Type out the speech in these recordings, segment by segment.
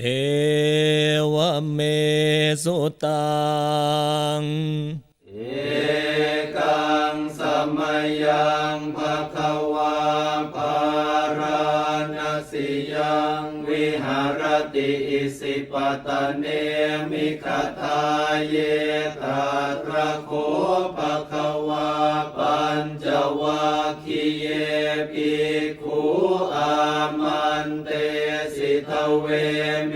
เอวเมสุตัง เอกังสมยังภะคะวาภาราณสิยังวิหารติอิสิปตะเนมิคทาเยตาตระโคภะคะวาปัญจวัคคีเยภิกขุอามันเตสิทเวเม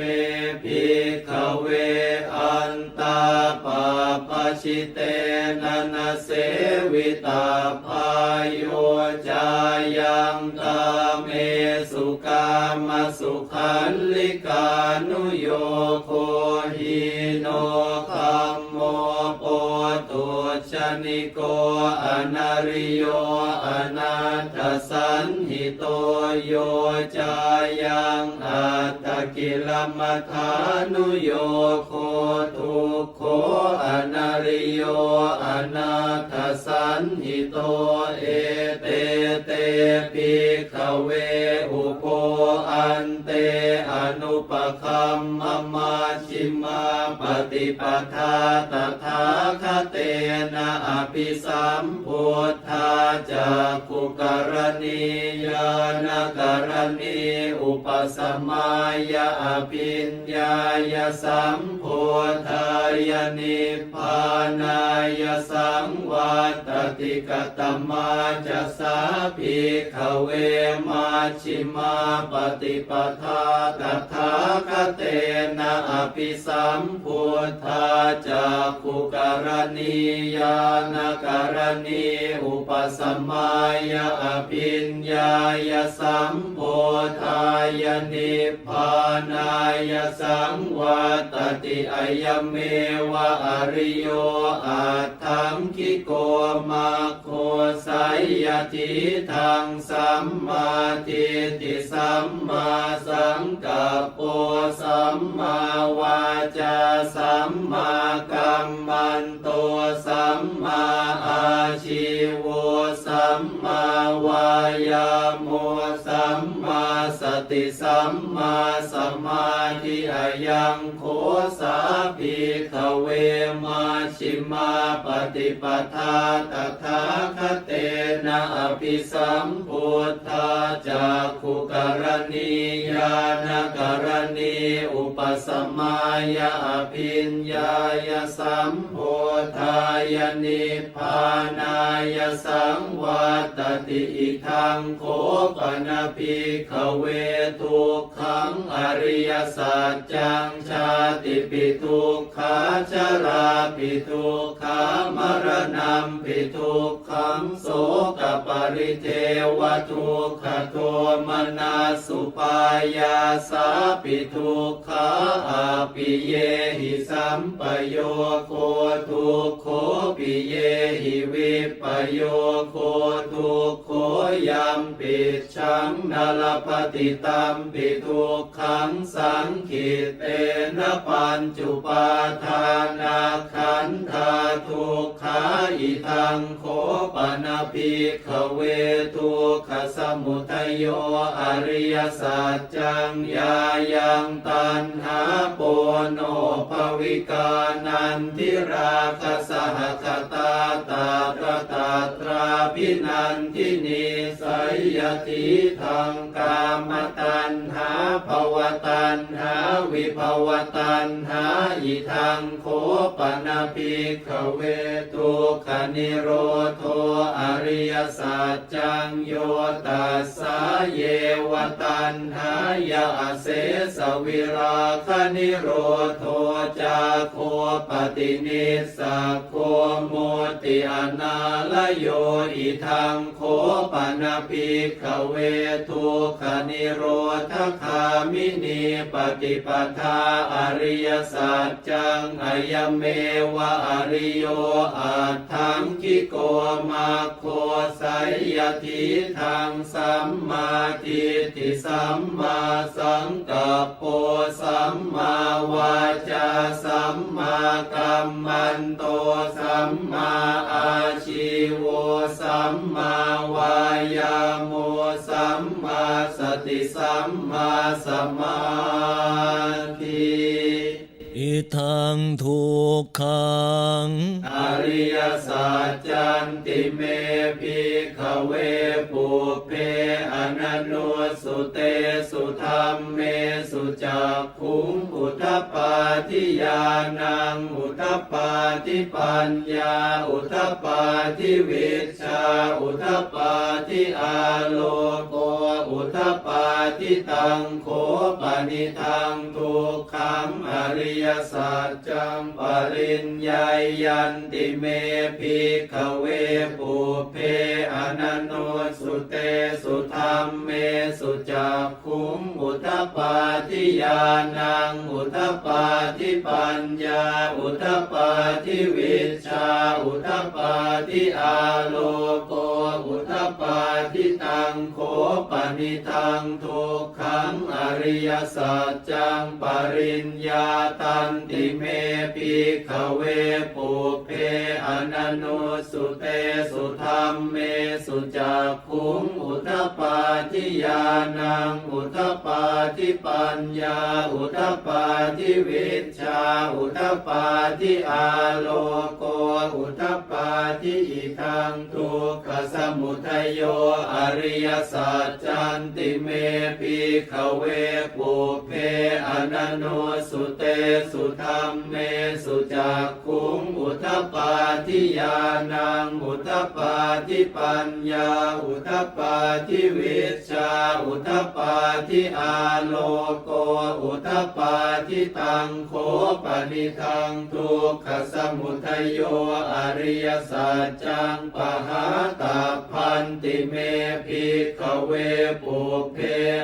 ภิกขเวอันตาปาปชิเตนะนะเสวิตาพายโยจายังตาเมสุกามสุขันลิกานุโยโคหิโน นิโกอนาริโยอนาตสันหิ โตโยจายังอัตตกิลมัฐานุโยโคทุกโคอนาริโยอนาถสันหิโตเอเตเตปิขเวอุโพอันเตอนุปคัมมมาชิมาปฏิปทาตถาคเตนะอภิสัมพุทธาจากุกรณียานกรณีอุปสมายาอภิญญายสัมพุทธายนิพพานายสังวัตติกตมาจะสาภิกขเวมาชิมาปฏิปทาตถาคเตนะอภิสัมพุทธาจากขุกรณียานกรณีอุปสมายาอภิญญายยาสัมพุทธายนิพพานายสังวัตติอายเมวะอริโยอาทังคิโกมาโคไสยยทิทังสัมมาทิฏฐิสัมมาสังกัปโปสัมมาวาจาสัมมากัมมันโตสัมมาอาชีโวสั มมาวายาโมสัม มาสติสัมมาสมาธิอายังโคสาภิกเวมาชิมาปฏิปทาตถาคเตนะอภิสัมพุทธาจากขุกรณียานกรณีอุปสมายาอภิญญายสัมพุทธายนิพานายสังวัตติอิทังโคปนภิกขเวทุกขังอริยสัจจังชาติปิทุกขาชราปิทุกขามรณะปิทุกขังโสกปริเทวทุกขโทมนาสุปายาสาปิทุกขาอาปิเยหิสัมปโยโคทุกโคปิเยหิวิปโยโคทุกโคยัมปิชังนลปฏิตัมปิทุกขังสังขิเตนะปัญจุปาทานาขันธาทุกขาอิทังโคปนาภิกขเวทุกขสมุทัยโยอริยสัจจังยายังตันหาโปโนภวิกานันทิราคสหคตาตาตระตาตราพินันทินีสยยติทางกามตันหาภวตันหาวิภวตันหาอิทังโคปนาภิกขเวทุกขนิโรโทอริยสัจจังโยตัสสะเยวตันหายาเสสวิราคนิโรโทจาโคปฏินิสสะโคโมติอนาลโยอิทังโคปนาภิกขเวทุกขนิโรธคามินีปฏิปทาอริยสัจจังอายเมวะอริโยอาทังคิโกมาโคไสยยทิทังสัมมาทิฏฐิสัมมาสังกัปโปสัมมาวาจาสัมมากัมมันโตสัมมาอาชีโวสัมมาวายาโมสัมมาสส ติสัมมาสมาธิอิทังทุกขัง อริยสัจจันติเมพิขเวปุเพ อนันโนสุเตสุธรรมเมสุจักขุงอุทปปาทิยานังอุทปปาทิปัญญาอุทปปาทิวิชาอุทปปาทิอาโลโกอุทปปาทิตังโขปนิทังทุกขังอริยสัจจังปริญญายันติเมภิกขเวปุเพอนันโนสุเตสุธรรมเมสุจักขุงอุทปปาทิยานังอุทปปาทิปัญญา อุทปปาทิวิชา อุทปปาทิอาโลโก อุทปปาทิตังโขปนิทังทุกขังอริยสัจจังปริญญาตันติเมภิขเวปุเพอนันโนสุเตสุธรรมเมสุจักขุงอุทปปาทิยานัง อุทปปาทิปัญญา อุทปปาทิวิชา อุทปปาทิอาโลโก อุทปปาทิอิทังทุกขสมุทโย อริยสัจจันติเมภิขเวปุเพอนันโนสุเตสุธรรมเมสุจักขุงอุทปปาทิยานัง อุทปปาทิปัญญา อุทปาทิวิชาอุทปาทิอาโลโกอุทปาทิตังโขปนิทังทุกขสมุทโยอริยสัจจังปหาตาพันติเมภิกขเวปุเพ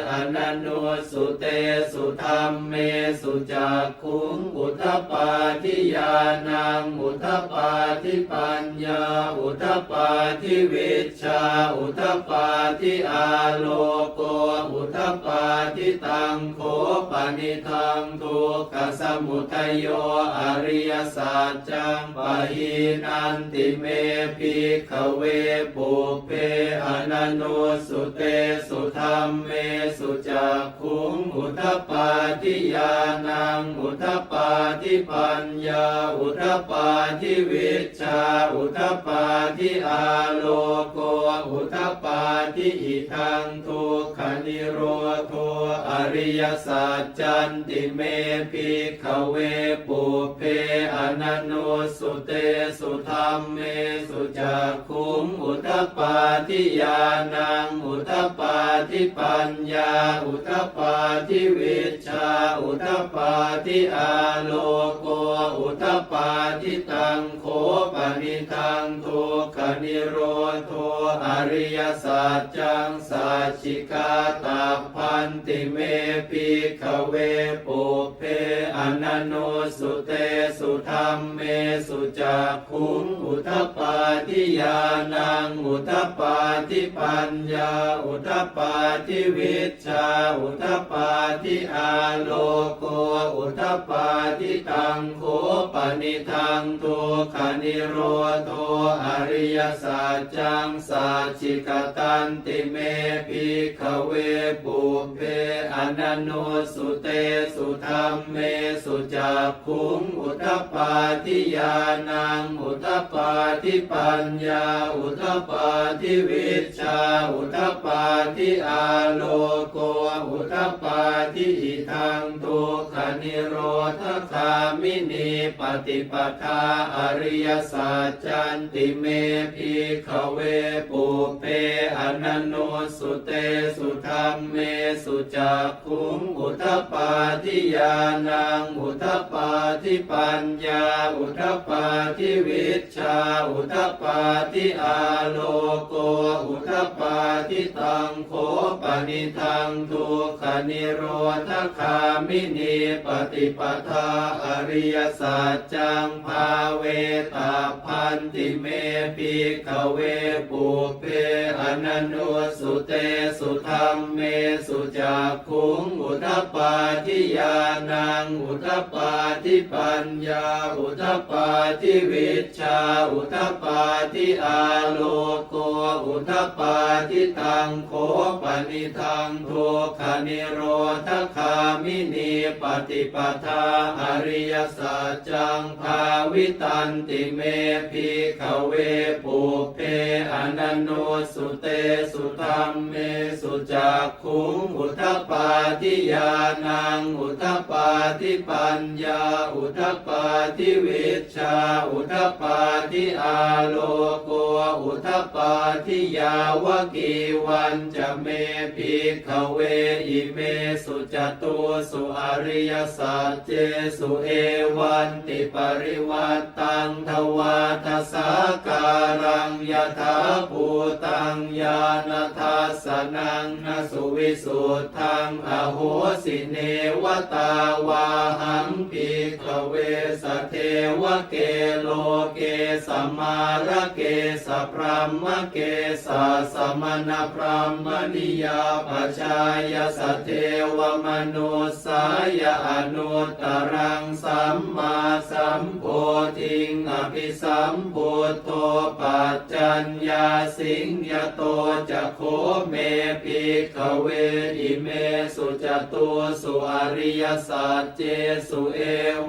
อนันโนสุเตสุธรรมเมสุจักขุงอุทปาทิยานังอุทปาทิปัญญาอุทปาทิวิชาอุทปาทอาโลโกอุทปปาทิตังโขปนิทังทุกขสมุทัยโยอริยสัจจังปะหินันติเมภิขเวปุเพอนันโนสุเตสุธรรมเมสุจักขุงอุทปปาทิยานังอุทปปาทิปัญญาอุทปปาทิวิชาอุทปปาทิอาโลโกอุทปปาทอิทังทุกขนิโรโทอริยสัจจันติเมภิกขเวปุเพอนันโนสุเตสุธรรมเมสุจักขุงอุทปปาทิยานังอุทปปาทิปัญญาอุทปปาทิวิชาอุทปปาทิอาโลโกอุทปปาทิตังโขปนิทังทุกขนิโรโทอริยสัจจังสัจจิกาตาพันติเมภิขเวปุเพอนันโนสุเตสุธรรมเมสุจักขุงอุทปปาทิยานังอุทปปาทิปัญญาอุทปปาทิวิชชาอุทปปาทิอาโลโกอุทปปาทิตังโขปนิทังทุกขนิโรโทอริยสัจจังสัจจิกตันติเมภิกขเวปุเพอนันโนสุเตสุธรรมเมสุจักขุงอุทปปาทิยานังอุทปปาทิปัญญาอุทปปาทิวิชาอุทปาทิอาโลโก อุทปปาทิอิทังทุกขนิโรธคามินีปฏิปทาอริยสัจจันติเมภิขเวปุเพอนันโนสุเตสุธรรมเมสุจักขุงอุทปปาทิยานังอุทปปาทิปัญญา อุทปปาทิวิชา อุทปปาทิอาโลโก อุทปปาทิตังโขปนิทังทุกขนิโรธคามินีปฏิปทาอริยสัจจังภาเวตาพันติเมภิกขเวปุเพอนันโนสุเตสุธรรมเมสุจักขุงอุทปปาทิยานังอุทปปาทิปัญญาอุทปปาทิวิชาอุทปปาทิอาโลโกอุทปปาทิตังโคปนิทังทุกขนิโรธคามินีปฏิปทาอริยสัจจังภาวิตันติเมพิขเวปุเพอนันโนสุเตสุธรรมเมสุจักขุงอุทปปาทิยานังอุทปปาทิปัญญาอุทปปาทิวิชาอุทปปาทิอาโลโกอุทปปาทิยาวกีวันจะเมพิขเวอิเมสุจตุสุอริยสัจเจสุเอวันติปริวัตตังทวาทสาการังยถาภูตังญาณทัสนังนสุวิสุทธังอโหสิเนวตาวาหังปิขเวสเทวเกโลเกสมาระเกสพรมเกสสมณพรมนิยาปชายสเทวมนุสายอนุตตรังสัมมาสัมโพธิงอภิสัมพุทโธปัจจัญญาสิงยโตจะโคเมปิขเวอิเมสุจตุสุอริยสัจเจสุเอ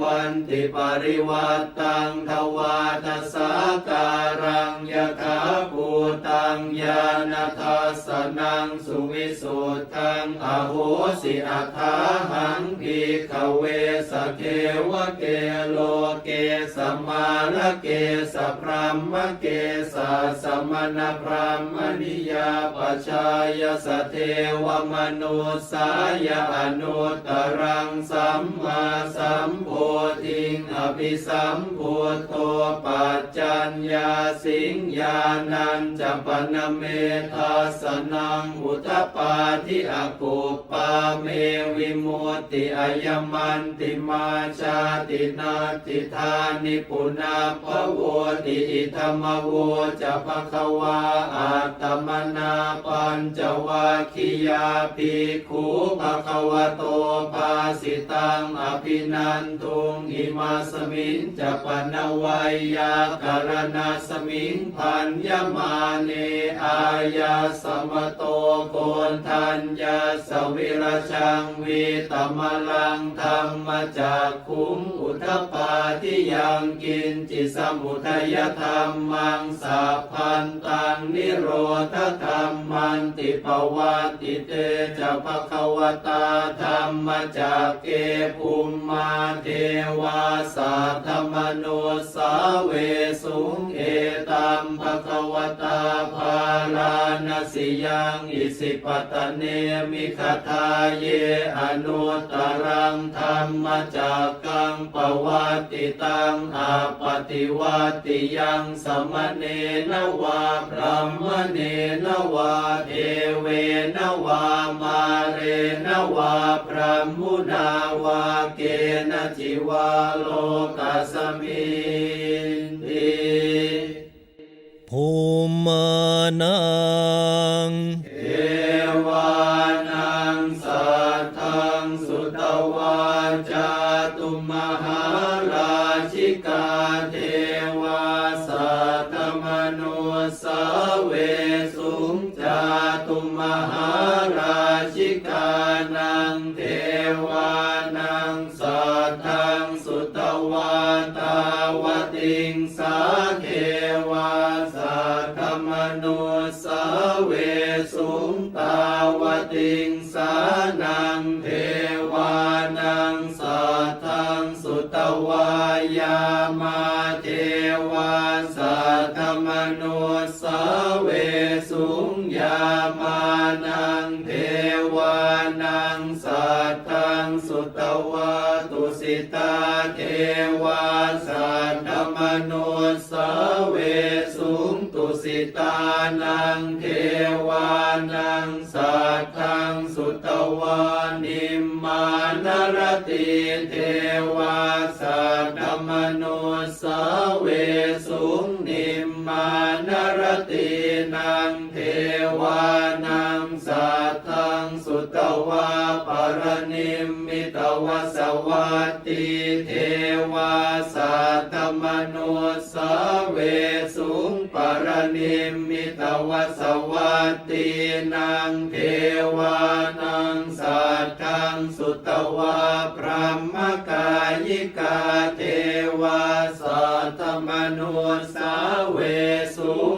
วันติปริวัตตังทวาทสาการังยะถาภูตังญาณทัสสนังสุวิสุทธังอโหสิอัฏฐาหังพิขเวสเทวเกโลเกสมาระเกสพรหมเกสสมณพรหมนิยาปชายสเทวมนุสายอนุตรังสัมมาสัมโพธิงอภิสัมพุทโธปัจจัญญาสิงญานันจปนเมทัสนังอุทปาทิอากุปุปาเมวิมุตติอายมันติมาชาตินาติธานิปุนาภโวติอิธรรมโวจะภควาอัตมนาปัญจวัคคียาภิกขุภควโตภาสิตังอภินันทุงอิมาสมิงจะปนวัยยาการณาสมิงพันยมาเนอายาสมโตโกนทัญญาสวิรชังวีตมลังธรรมจากคุมอุทปาทิยังกินจิสมุทัยธรรมังสัพพันตังนิโรธธรรม นติปวัติเตจะภควตาธรรมจากเกภูมมาเทวาสัทธมโนสาเวสุงเอตัมภควตาภาลานสิยังอิสิปตเนมิคทาเยอนุตรังธรรมจากกังปวัติตังอาปฏิวัติยังสมเนนวาพรหมเนนวาเทเวนวามาเรนวาพระมุนาวาเกณจิวาโลกัสมินติภูมานา งเทวา วาตุสิตาเทวาสัทธมโนสเวสุงตุสิตานังเทวานังสัตทังสุตวานิมมานรติเทวาสัทธมโนสเวสุงนิมมาน วสวัตติเทวาสัตมโนสเวสุงปรนิมมิตวสวัตตินางเทวานังสัตทังสุตวาพรหมกายิกาเทวาสัตมโนสเวสุง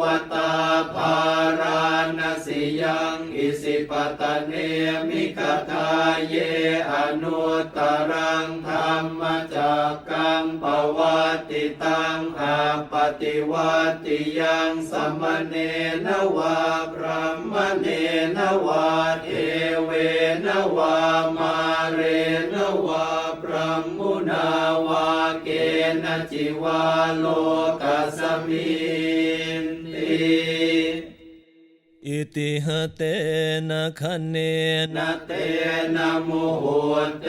วตาภาราณสิยังอิสิปตะเนมิกทาเยอนุตรังธรรมจักกังปวัตติตังอาปฏิวัติยังสมเนนวาพระมเนนวาเทเวนวามาเรนวาพระมุนาวาเกณจิวาโลกัสมินติ อิติหเตนะคะเนนะเตนะโมโหเต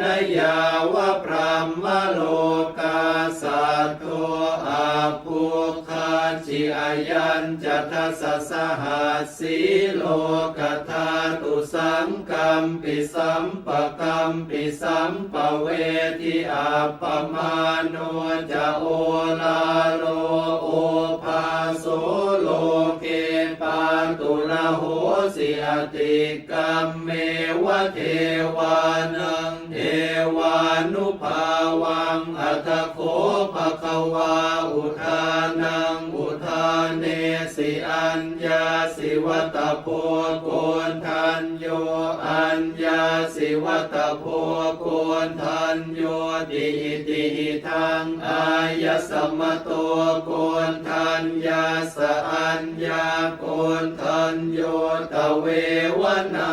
นะยาวะพรหมโลกาสัตโตอาภูคาจิอายันจัตสสสหัสสีโลกธาตุสังกัมปิสัมปะกัมปิสัมปะเวทิอาปมาโนจะโอลาโลโอ ตุระโหสิอติกรรมเมวะเทวานังเทวานุภาวังอัตโคภะคะวาอุทานังอุทานเนสิอัญญาสิวัตโพโกนทันโยอัญญา วัตโพโกนทันโยติอิติหิทังอายสมะโตโกนทันยาสอัญญาโกนทันโยตเววนา